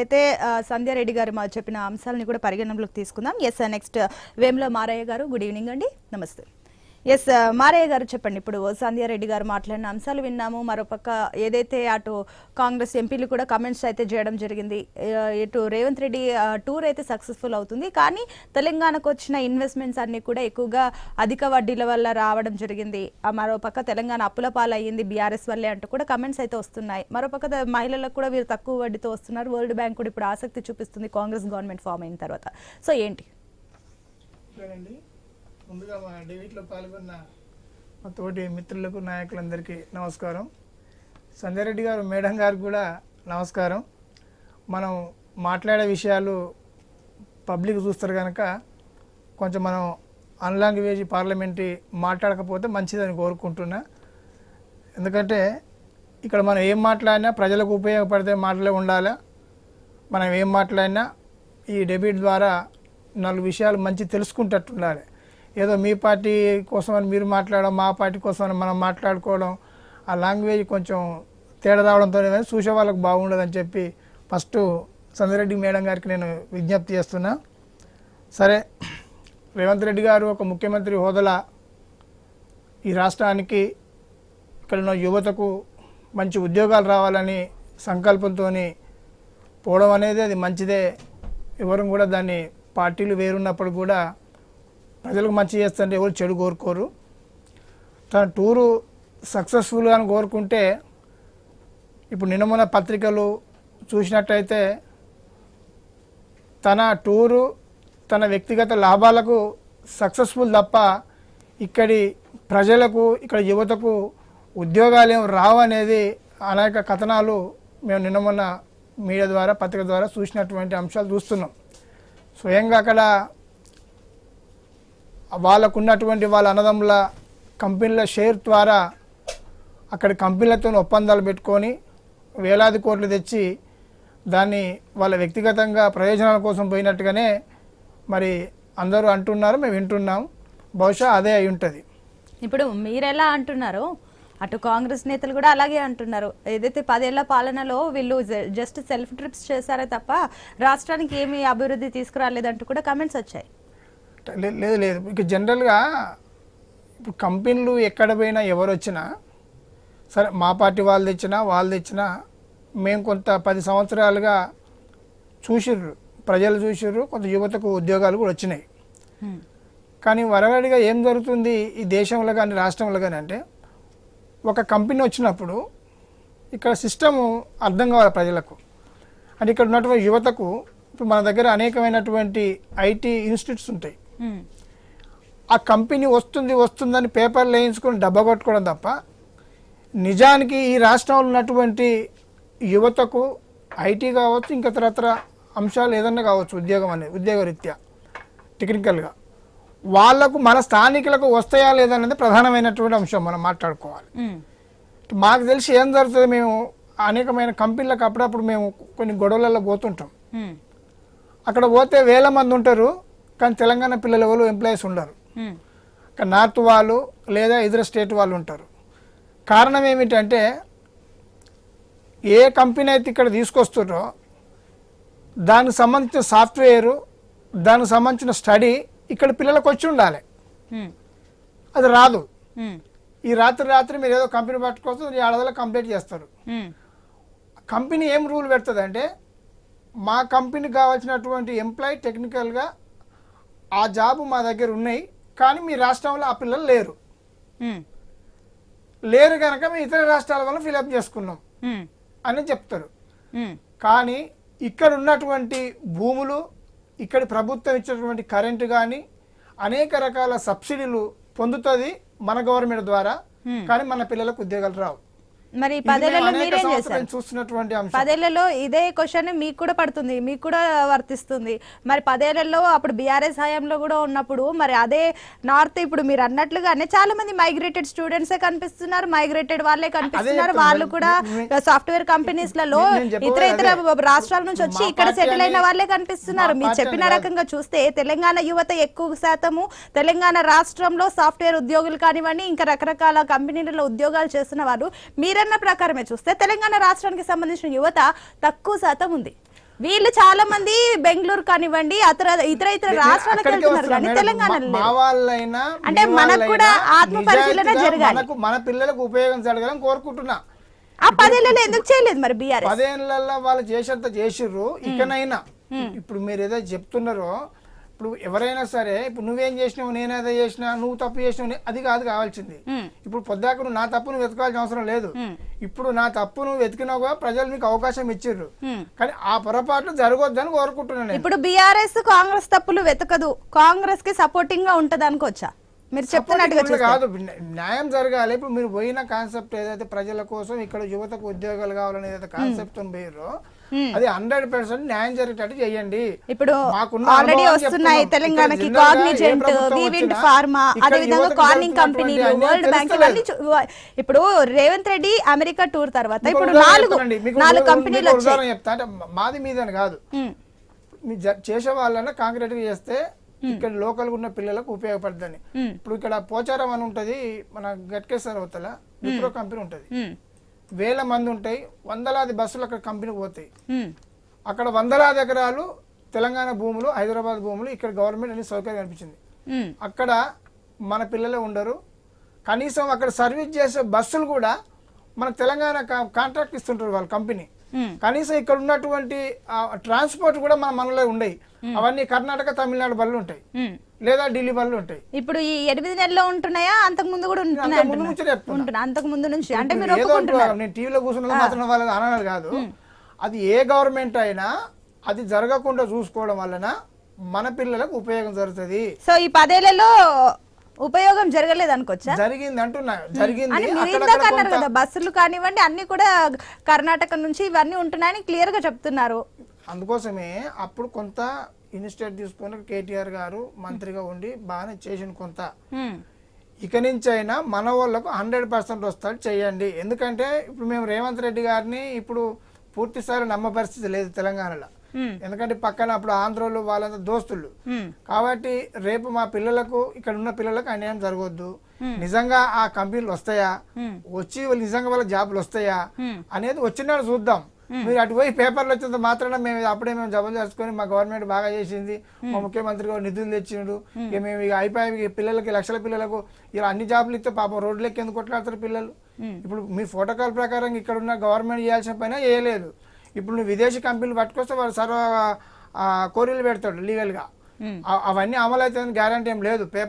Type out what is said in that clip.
అయితే సంధ్యారెడ్డి గారు మా చెప్పిన అంశాలని కూడా పరిగణనలోకి తీసుకుందాం. ఎస్ నెక్స్ట్ వేముల మారయ్య గారు గుడ్ ఈవినింగ్ అండి. నమస్తే. ఎస్ uh, మారయ్య గారు చెప్పండి. ఇప్పుడు సంధ్యారెడ్డి గారు మాట్లాడిన అంశాలు విన్నాము. మరోపక్క ఏదైతే అటు కాంగ్రెస్ ఎంపీలు కూడా కమెంట్స్ అయితే చేయడం జరిగింది uh, ఇటు రేవంత్ రెడ్డి uh, టూర్ అయితే సక్సెస్ఫుల్ అవుతుంది. కానీ తెలంగాణకు వచ్చిన ఇన్వెస్ట్మెంట్స్ అన్ని కూడా ఎక్కువగా అధిక వడ్డీల వల్ల రావడం జరిగింది. మరోపక్క తెలంగాణ అప్పుల పాలయ్యింది. బీఆర్ఎస్ వల్లే అంటూ కూడా కమెంట్స్ అయితే వస్తున్నాయి. మరోపక్క మహిళలకు కూడా వీరు తక్కువ వడ్డీతో వస్తున్నారు. వరల్డ్ బ్యాంక్ కూడా ఇప్పుడు ఆసక్తి చూపిస్తుంది. కాంగ్రెస్ గవర్నమెంట్ ఫామ్ అయిన తర్వాత. సో ఏంటి? అండి ముందుగా మా డివిట్లో పాల్గొన్న మా తోటి మిత్రులకు నాయకులందరికీ నమస్కారం. సంజయ్ రెడ్డి గారు మేడం గారికి కూడా నమస్కారం. మనం మాట్లాడే విషయాలు పబ్లిక్ చూస్తారు కనుక కొంచెం మనం అన్లాంగ్వేజ్ పార్లమెంటరీ మాట్లాడకపోతే మంచిదని కోరుకుంటున్నా. ఎందుకంటే ఇక్కడ మనం ఏం మాట్లాడినా ప్రజలకు ఉపయోగపడితే మాటలే ఉండాలా. మనం ఏం మాట్లాడినా ఈ డెబిట్ ద్వారా నాలుగు విషయాలు మంచి తెలుసుకుంటట్టు ఉండాలి. ఏదో మీ పార్టీ కోసం అని మీరు మాట్లాడడం మా పార్టీ కోసం అని మనం మాట్లాడుకోవడం ఆ లాంగ్వేజ్ కొంచెం తేడా రావడంతో చూసే వాళ్ళకి బాగుండదని చెప్పి ఫస్ట్ చంద్రరెడ్డి మేడం గారికి నేను విజ్ఞప్తి చేస్తున్నా. సరే రేవంత్ రెడ్డి గారు ఒక ముఖ్యమంత్రి హోదాలా ఈ రాష్ట్రానికి ఇక్కడ ఉన్న యువతకు మంచి ఉద్యోగాలు రావాలని సంకల్పంతో పోవడం అనేది అది మంచిదే. ఎవరు కూడా దాన్ని పార్టీలు వేరున్నప్పుడు కూడా ప్రజలకు మంచి చేస్తుంటే ఎవరు చెడు కోరుకోరు. తన టూరు సక్సెస్ఫుల్గా కోరుకుంటే ఇప్పుడు నిన్నమున్న పత్రికలు చూసినట్టయితే తన టూరు తన వ్యక్తిగత లాభాలకు సక్సెస్ఫుల్ తప్ప ఇక్కడి ప్రజలకు ఇక్కడ యువతకు ఉద్యోగాలు ఏం రావు అనేది అనేక కథనాలు మేము నిన్న మొన్న మీడియా ద్వారా పత్రిక ద్వారా చూసినటువంటి అంశాలు చూస్తున్నాం. స్వయంగా అక్కడ వాళ్ళకు ఉన్నటువంటి వాళ్ళ అన్నదమ్ముల కంపెనీల షేర్ ద్వారా అక్కడ కంపెనీలతో ఒప్పందాలు పెట్టుకొని వేలాది కోట్లు తెచ్చి దాన్ని వాళ్ళ వ్యక్తిగతంగా ప్రయోజనాల కోసం పోయినట్టుగానే మరి అందరూ అంటున్నారు మేము వింటున్నాం. బహుశా అదే అయి ఉంటుంది. ఇప్పుడు మీరెలా అంటున్నారు అటు కాంగ్రెస్ నేతలు కూడా అలాగే అంటున్నారు. ఏదైతే పదేళ్ళ పాలనలో వీళ్ళు జస్ట్ సెల్ఫ్ ట్రిప్స్ చేశారే తప్ప రాష్ట్రానికి ఏమీ అభివృద్ధి తీసుకురాలేదంటూ కూడా కమెంట్స్ వచ్చాయి. లేదు లేదు ఇక జనరల్గా ఇప్పుడు కంపెనీలు ఎక్కడ పోయినా ఎవరు వచ్చినా సరే మా పార్టీ వాళ్ళు తెచ్చినా వాళ్ళు తెచ్చినా మేము కొంత పది సంవత్సరాలుగా చూసిర్రు ప్రజలు చూసిర్రు కొంత యువతకు ఉద్యోగాలు కూడా వచ్చినాయి. కానీ వరవడిగా ఏం జరుగుతుంది ఈ దేశంలో కానీ రాష్ట్రంలో కానీ అంటే ఒక కంపెనీ వచ్చినప్పుడు ఇక్కడ సిస్టము అర్థం కావాలి ప్రజలకు అంటే ఇక్కడ ఉన్నటువంటి యువతకు ఇప్పుడు మన దగ్గర అనేకమైనటువంటి ఐటీ ఇన్స్టిట్యూట్స్ ఉంటాయి. ఆ కంపెనీ వస్తుంది వస్తుందని పేపర్లు వేయించుకొని డబ్బా కొట్టుకోవడం తప్ప నిజానికి ఈ రాష్ట్రంలో ఉన్నటువంటి యువతకు ఐటీ కావచ్చు ఇంకా తరతర అంశాలు ఏదన్నా కావచ్చు ఉద్యోగం అనేది ఉద్యోగరీత్యా టెక్నికల్గా వాళ్ళకు మన స్థానికులకు వస్తాయా లేదనేది ప్రధానమైనటువంటి అంశం మనం మాట్లాడుకోవాలి హ్మ్. మాకు తెలిసి ఏం జరుగుతుంది మేము అనేకమైన కంపెనీలకు అప్పుడప్పుడు మేము కొన్ని గొడవలలో పోతుంటాం హ్మ్. అక్కడ పోతే వేల మంది ఉంటారు కానీ తెలంగాణ పిల్లలు ఎవరు ఎంప్లాయీస్ ఉండరు నార్త్ వాళ్ళు లేదా ఇతర స్టేట్ వాళ్ళు ఉంటారు కారణం ఏమిటంటే ఏ కంపెనీ అయితే ఇక్కడ తీసుకొస్తారో దానికి సంబంధించిన సాఫ్ట్వేరు దానికి సంబంధించిన స్టడీ ఇక్కడ పిల్లలకు వచ్చి ఉండాలి. అది రాదు. ఈ రాత్రి రాత్రి మీరు ఏదో కంపెనీ పట్టుకొస్తే ఏడాదిలో కంప్లీట్ చేస్తారు. కంపెనీ ఏం రూల్ పెడుతుంది అంటే మా కంపెనీకి కావాల్సినటువంటి ఎంప్లాయీ టెక్నికల్గా ఆ జాబ్ మా దగ్గర ఉన్నాయి కానీ మీ రాష్ట్రంలో ఆ పిల్లలు లేరు. లేరు కనుక మేము ఇతర రాష్ట్రాల వల్ల ఫిలప్ చేసుకున్నాం. అని చెప్తారు. కానీ ఇక్కడ ఉన్నటువంటి భూములు ఇక్కడి ప్రభుత్వం ఇచ్చినటువంటి కరెంటు కానీ అనేక రకాల సబ్సిడీలు పొందుతుంది మన గవర్నమెంట్ ద్వారా. కానీ మన పిల్లలకు ఉద్యోగాలు రావు మరి పదేళ్ళలో మీరేం చేశారు చూస్తున్నటువంటి పదేళ్ళలో ఇదే క్వశ్చన్ మీకు కూడా పడుతుంది మీకు కూడా వర్తిస్తుంది మరి పదేళ్ళలో అప్పుడు బీఆర్ఎస్ హయాంలో కూడా ఉన్నప్పుడు మరి అదే నార్త్ ఇప్పుడు మీరు అన్నట్లుగానే చాలా మంది మైగ్రేటెడ్ స్టూడెంట్సే కనిపిస్తున్నారు మైగ్రేటెడ్ వాళ్ళే కనిపిస్తున్నారు. వాళ్ళు కూడా సాఫ్ట్వేర్ కంపెనీస్లలో ఇతర ఇతర. రాష్ట్రాల నుంచి వచ్చి ఇక్కడ సెటిల్ అయిన వాళ్ళే కనిపిస్తున్నారు మీరు చెప్పిన. రకంగా చూస్తే తెలంగాణ యువత ఎక్కువ శాతము తెలంగాణ రాష్ట్రంలో సాఫ్ట్వేర్ ఉద్యోగులు కానివ్వండి ఇంకా రకరకాల కంపెనీలలో ఉద్యోగాలు చేస్తున్న వారు మీరన్న ప్రకారమే చూస్తే తెలంగాణ రాష్ట్రానికి సంబంధించిన యువత తక్కువ శాతం ఉంది. వీళ్ళు చాలా మంది బెంగళూరు కానివ్వండి అతర ఇతర ఇతర రాష్ట్రాలకు వెళ్తున్నారు కానీ. తెలంగాణలో అంటే మనకు కూడా ఆత్మపరిశీలన నిజాయితీగా జరగాలి. మన పిల్లలకు ఉపయోగం జరగాలని కోరుకుంటున్నా. ఆ పదేళ్ళలో ఎందుకు చేయలేదు మరి బీఆర్ఎస్ పదేళ్ళలో వాళ్ళు చేసేంత చేసిర్రు ఇకనైనా. ఇప్పుడు మీరు ఏదో చెప్తున్నారో ఇప్పుడు ఎవరైనా సరే ఇప్పుడు నువ్వేం చేసినావు నేనేదో చేసినా నువ్వు తప్పు చేసినావు అది కాదు కావాల్సింది. ఇప్పుడు పొద్దాక నువ్వు నా తప్పును వెతకాల్సిన అవసరం లేదు. ఇప్పుడు నా తప్పును వెతికినావుగా ప్రజలు మీకు అవకాశం ఇచ్చిర్రు మ్మ్. కానీ ఆ పొరపాట్లు జరగొద్దని కోరుకుంటున్నాను నేను ఇప్పుడు బీఆర్ఎస్ కాంగ్రెస్ తప్పులు వెతకదు కాంగ్రెస్కి సపోర్టింగ్గా ఉంటది అనుకోవచ్చా మీరు చెప్తున్నట్టుగా. కాదు న్యా- న్యాయం జరగాలి ఇప్పుడు మీరు పోయిన కాన్సెప్ట్ ఏదైతే ప్రజల కోసం ఇక్కడ యువతకు ఉద్యోగాలు కావాలని ఏదైతే కాన్సెప్ట్ పోయారో Hmm. అది హండ్రెడ్ పర్సెంట్ న్యాయం జరిగేటట్టు చేయండి. ఇప్పుడు ఆల్రెడీ వస్తున్నాయి. తెలంగాణకి కాగ్నిజెంట్ వచ్చినా ఫార్మా అదే విధంగా కార్నింగ్ కంపెనీలు వరల్డ్ బ్యాంక్. ఇవన్నీ ఇప్పుడు రేవంత్ రెడ్డి అమెరికా టూర్ తర్వాత ఇప్పుడు నాలుగు నాలుగు కంపెనీలు వచ్చాయి. చెప్తా. అంటే మాది మీదని కాదు. జ- చేసే వాళ్ళన్నా కాంక్రీట్గా చేస్తే ఇక్కడ లోకల్ ఉన్న పిల్లలకు ఉపయోగపడుతుంది. ఇప్పుడు ఇక్కడ పోచారం అని ఉంటది. మన గట్కేశ్వర అవతల విప్రో కంపెనీ ఉంటది. వేల మంది ఉంటాయి వందలాది బస్సులు అక్కడ కంపెనీకి పోతాయి. అక్కడ వందలాది ఎకరాలు తెలంగాణ భూములు హైదరాబాద్ భూములు ఇక్కడ గవర్నమెంట్ అన్ని సౌకర్యం కనిపించింది అక్కడ మన పిల్లలే ఉండరు. కనీసం అక్కడ సర్వీస్ చేసే బస్సులు కూడా మన తెలంగాణ కాంట్రాక్ట్ ఇస్తుంటారు వాళ్ళ కంపెనీ. కనీసం ఇక్కడ ఉన్నటువంటి ట్రాన్స్పోర్ట్ కూడా మన మనలో ఉండయి. అవన్నీ కర్ణాటక తమిళనాడు బళ్ళు ఉంటాయి. లేదా ఢిల్లీ బళ్ళు ఉంటాయి. ఇప్పుడు ఈ ఎనిమిది నెలల్లో ఉంటున్నాయా? అంతకు ముందు కూడా ఉంటున్నాయి అంతకు ముందు. నుంచి అంటే మీరు ఒప్పుకుంటున్నారు. నేను టీవీలో కూర్చున్నది మాత్రం వాళ్ళది అనడం కాదు. అది ఏ గవర్నమెంట్ అయినా అది జరగకుండా చూసుకోవడం వలన మన పిల్లలకు ఉపయోగం జరుగుతుంది. సో ఈ పదేళ్ళలో ఉపయోగం జరగలేదు అనుకోవచ్చా? జరిగింది అంటున్నా. జరిగింది. కదా బస్సులు కానివ్వండి అన్ని కూడా కర్ణాటక నుంచి ఇవన్నీ ఉంటున్నాయని క్లియర్గా చెప్తున్నారు. అందుకోసమే అప్పుడు కొంత ఇనిషియేటివ్ తీసుకొని కేటీఆర్ గారు మంత్రిగా ఉండి బాగానే చేసిన కొంత. ఇక నుంచి అయినా మన వాళ్ళకు హండ్రెడ్ పర్సెంట్ వస్తాడు చేయండి. ఎందుకంటే ఇప్పుడు మేము రేవంత్ రెడ్డి గారిని ఇప్పుడు పూర్తిసారి నమ్మ పరిస్థితి లేదు తెలంగాణలో. ఎందుకంటే పక్కన అప్పుడు ఆంధ్రోలు వాళ్ళంతా దోస్తులు. కాబట్టి రేపు మా పిల్లలకు ఇక్కడ ఉన్న పిల్లలకు అన్యాయం జరగవద్దు నిజంగా ఆ కంపెనీలు వస్తాయా? వచ్చి నిజంగా వాళ్ళ జాబులు వస్తాయా. అనేది వచ్చినాడు చూద్దాం. మీరు అటు పోయి పేపర్లు వచ్చినంత మాత్రాన మేము అప్పుడే మేము జబలు చేసుకొని మా గవర్నమెంట్ బాగా చేసింది. మా ముఖ్యమంత్రి గారు నిధులు తెచ్చినాడు ఇక మేము ఇక అయిపోయి ఇక పిల్లలకి లక్షల పిల్లలకు ఇలా అన్ని జాబులు ఇస్తే పాపం రోడ్లకి ఎందుకు కొట్లాడతారు పిల్లలు? ఇప్పుడు మీ ప్రోటోకాల్ ప్రకారం ఇక్కడ ఉన్న గవర్నమెంట్ చేయాల్సిన పైన చేయలేదు. ఇప్పుడు నువ్వు విదేశీ కంపెనీలు పట్టుకొస్తే వాడు సర్వ కోరీలు పెడతాడు లీగల్గా. అవన్నీ అమలు అవుతుందని గ్యారంటీ ఏం లేదు. పేపర్